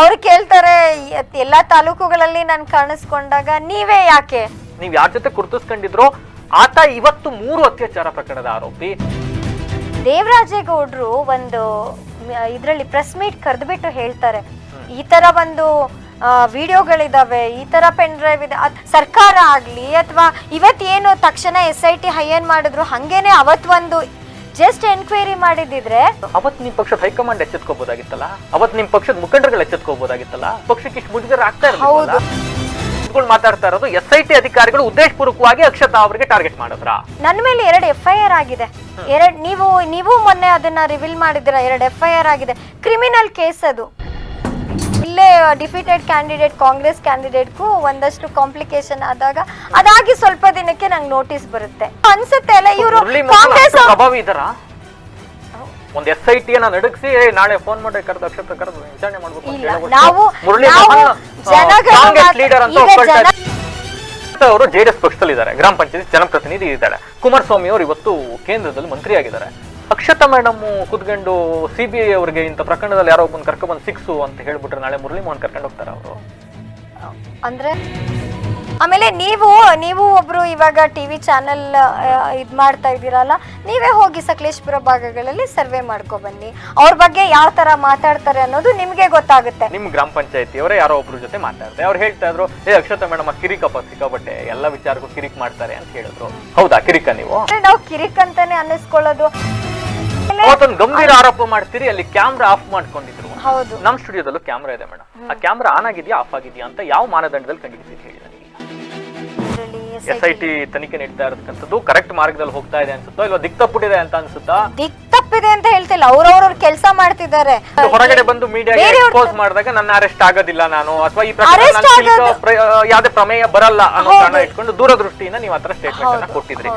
ಅವ್ರು ಕೇಳ್ತಾರೆ ಎಲ್ಲಾ ತಾಲೂಕುಗಳಲ್ಲಿ ನಾನು ಕಾಣಿಸ್ಕೊಂಡಾಗ ನೀವೇ ಯಾಕೆ? ನೀವ್ ಯಾರ ಜೊತೆ ಗುರುತಿಸ್ಕೊಂಡಿದ್ರೋ ಆತ ಇವತ್ತು ಮೂರು ಅತ್ಯಾಚಾರ ಪ್ರಕರಣದ ಆರೋಪಿ. ದೇವರಾಜೇಗೌಡರು ಒಂದು ಇದರಲ್ಲಿ ಪ್ರೆಸ್ ಮೀಟ್ ಕರೆದ್ಬಿಟ್ಟು ಹೇಳ್ತಾರೆ ಈ ತರ ಒಂದು ವಿಡಿಯೋಗಳಿದಾವೆ ಈ ತರ ಪೆನ್ ಡ್ರೈವ್ ಇದೆ ಅದ್ ಸರ್ಕಾರ ಆಗ್ಲಿ ಅಥವಾ ಇವತ್ತೇನು ತಕ್ಷಣ ಎಸ್ ಐ ಟಿ ಹೈಯನ್ ಮಾಡಿದ್ರು ಹಂಗೇನೆ ಅವತ್ ಒಂದು ಜಸ್ಟ್ ಎನ್ಕ್ವೈರಿ ಮಾಡಿದಿದ್ರೆ ಅವತ್ ನಿಮ್ ಪಕ್ಷದ ಹೈಕಮಾಂಡ್ ಎಚ್ಚೆತ್ಕೋಬಹುದಾಗಿತ್ತಲ್ಲ ಅವತ್ ನಿಮ್ ಪಕ್ಷದ ಮುಖಂಡರುಗಳು ಎಚ್ಚೆತ್ಕೋಬಹುದಾಗಿತ್ತಲ್ಲ ಪಕ್ಷಕ್ಕೆ ಇಷ್ಟು ಮುಜುಗರ ಆಗ್ತಾ. ಇರ್ಲಿಲ್ಲ ಮಾತಾಡ್ತಾ ಇರೋದು ಎಸ್ ಐ ಟಿ ಅಧಿಕಾರಿಗಳು ಉದ್ದೇಶಪೂರ್ವಕವಾಗಿ ಅಕ್ಷತಾ ಅವರಿಗೆ ಟಾರ್ಗೆಟ್ ಮಾಡಿದ್ರ? ನನ್ನ ಮೇಲೆ ಎರಡು ಎಫ್ ಐ ಆರ್ ಆಗಿದೆ. ಎರಡ್ ನೀವು ನೀವು ಮೊನ್ನೆ ಅದನ್ನ ರಿವೀಲ್ ಮಾಡಿದಿರ ಎರಡು ಎಫ್ ಐ ಆರ್ ಆಗಿದೆ. ಕ್ರಿಮಿನಲ್ ಕೇಸ್ ಅದು. ಡಿಫಿಟೆಡ್ ಕ್ಯಾಂಡಿಡೇಟ್ ಕಾಂಗ್ರೆಸ್ ಕ್ಯಾಂಡಿಡೇಟ್ಗೂ ಒಂದಷ್ಟು ಕಾಂಪ್ಲಿಕೇಶನ್ ಆದಾಗ ಅದಾಗಿ ಸ್ವಲ್ಪ ದಿನಕ್ಕೆ ನಂಗೆ ನೋಟಿಸ್ ಬರುತ್ತೆ. ಅನ್ಸುತ್ತೆ ಅಲ್ಲ ಇವರು ಕಾಂಗ್ರೆಸ್ ಪ್ರಭಾವಿ ಇದಾರ ಒಂದ್ ಎಸ್ ಐ ಟಿಯನ್ನ ನಡಗಿಸಿ ನಾಳೆ ಫೋನ್ ಮಾಡಿ ಕರೆದು ಅಕ್ಷತ್ರ ಕರೆದು ವಿಚಾರಣೆ ಮಾಡಬೇಕು ಅಂತ ಇಲ್ಲ ನಾವು ಮುರಳಿ ಮಾತ್- ಲೀಡರ್ ಅಂತ ಈಗ ಒಪ್ಕೊಳ್ತಾ ಇದ್ದಾರೆ. ಅವರು ಜೆಡಿಎಸ್ ಪಕ್ಷದಲ್ಲಿದ್ದಾರೆ ಗ್ರಾಮ ಪಂಚಾಯತ್ ಜನಪ್ರತಿನಿಧಿ ಇದ್ದಾರೆ. ಕುಮಾರಸ್ವಾಮಿ ಅವರು ಇವತ್ತು ಕೇಂದ್ರದಲ್ಲಿ ಮಂತ್ರಿ ಆಗಿದ್ದಾರೆ ಅಕ್ಷತಾ ಮೇಡಮ್ ಕುತ್ಕೊಂಡು ಸಿಬಿಐ ಅವರಿಗೆ ಇಂಥ ಪ್ರಕರಣದಲ್ಲಿ ಯಾರೋ ಒಬ್ಬನ ಕರ್ಕೊಂಡ್ಬಂದು ಸಿಕ್ಸು ಅಂತ ಹೇಳ್ಬಿಟ್ರೆ ನಾಳೆ ಮುರಳಿ ಮೋಹನ್ ಕರ್ಕೊಂಡು ಹೋಗ್ತಾರೆ ಅವರು? ಅಂದ್ರೆ? ಆಮೇಲೆ ನೀವು ನೀವು ಒಬ್ರು ಇವಾಗ ಟಿವಿ ಚಾನೆಲ್ ಇದ್ ಮಾಡ್ತಾ ಇದ್ದೀರಲ್ಲ ನೀವೇ ಹೋಗಿ ಸಕಲೇಶ್ಪುರ ಭಾಗಗಳಲ್ಲಿ ಸರ್ವೆ ಮಾಡ್ಕೊ ಬನ್ನಿ. ಅವ್ರ ಬಗ್ಗೆ ಯಾವ ತರ ಮಾತಾಡ್ತಾರೆ ಅನ್ನೋದು ನಿಮಗೆ ಗೊತ್ತಾಗುತ್ತೆ. ನಿಮ್ ಗ್ರಾಮ ಪಂಚಾಯತಿ ಅವರೇ ಯಾರೋ ಒಬ್ರು ಜೊತೆ ಮಾತಾಡ್ತಾರೆ ಅವ್ರು ಹೇಳ್ತಾ ಇದ್ರು ಏ ಅಕ್ಷತಾ ಮೇಡಮ್ ಕಿರಿಕಪ್ಪ ಸಿಕ್ಕಾಬಟ್ಟೆ ಎಲ್ಲ ವಿಚಾರಕ್ಕೂ ಕಿರಿಕ್ ಮಾಡ್ತಾರೆ ಅಂತ ಹೇಳಿದ್ರು. ಹೌದಾ ಕಿರಿಕ ನೀವು? ಅಂದ್ರೆ ನಾವು ಕಿರಿಕ್ ಅಂತಾನೆ ಅನ್ನಿಸ್ಕೊಳ್ಳೋದು. ಅವತ್ತೊಂದು ಗಂಭೀರ ಆರೋಪ ಮಾಡ್ತೀರಿ ಅಲ್ಲಿ ಕ್ಯಾಮ್ರಾ ಆಫ್ ಮಾಡ್ಕೊಂಡಿದ್ರು. ಹೌದು. ನಮ್ ಸ್ಟುಡಿಯೋದಲ್ಲೂ ಕ್ಯಾಮ್ರಾ ಇದೆ ಮೇಡಮ್. ಆ ಕ್ಯಾಮ್ರಾ ಆನ್ ಆಗಿದ್ಯಾ ಆಫ್ ಆಗಿದ್ಯಾ ಅಂತ ಯಾವ ಮಾನದಂಡದಲ್ಲಿ ಕಂಡುಹಿಡಿತೀರಿ ಹೇಳಿ ನನಗೆ? ಎಸ್ ಐ ಟಿ ತನಿಖೆ ನೀಡ್ತಾ ಇರತಕ್ಕಂಥದ್ದು ಕರೆಕ್ಟ್ ಮಾರ್ಗದಲ್ಲಿ ಹೋಗ್ತಾ ಇದೆ ಅನ್ಸುತ್ತೋ ಇಲ್ಲ ದಿಕ್ ತಪ್ಪಿದೆ ಅಂತ ಅನ್ಸುತ್ತಾ? ದಿಕ್ ತಪ್ಪಿದೆ ಅಂತ ಹೇಳ್ತಿಲ್ಲ ಅವ್ರವ್ರ ಕೆಲಸ ಮಾಡ್ತಿದ್ದಾರೆ. ಹೊರಗಡೆ ಬಂದು ಮೀಡಿಯಾಗೆ ಬೇರೆಯವ್ರ್- ಎಕ್ಸ್ಪೋಸ್ ಮಾಡಿದಾಗ ನನ್ನ ಅರೆಸ್ಟ್ ಆಗೋದಿಲ್ಲ ನಾನು ಅಥವಾ ಈ ಪ್ರಕರಣ Arrest ನನ್ನ ಕಿಲ್ಕ ಆಗೋದು- ಪ್ರ- ಯಾವುದೇ ಪ್ರಮೇಯ ಬರಲ್ಲ ಅನ್ನೋ. ಕಾರಣ ಇಟ್ಕೊಂಡು ದೂರದೃಷ್ಟಿಯಿಂದ ನೀವು ಹತ್ರ ಸ್ಟೇಟ್ಮೆಂಟ್ ಅನ್ನ ಕೊಟ್ಟಿದ್ರಿ.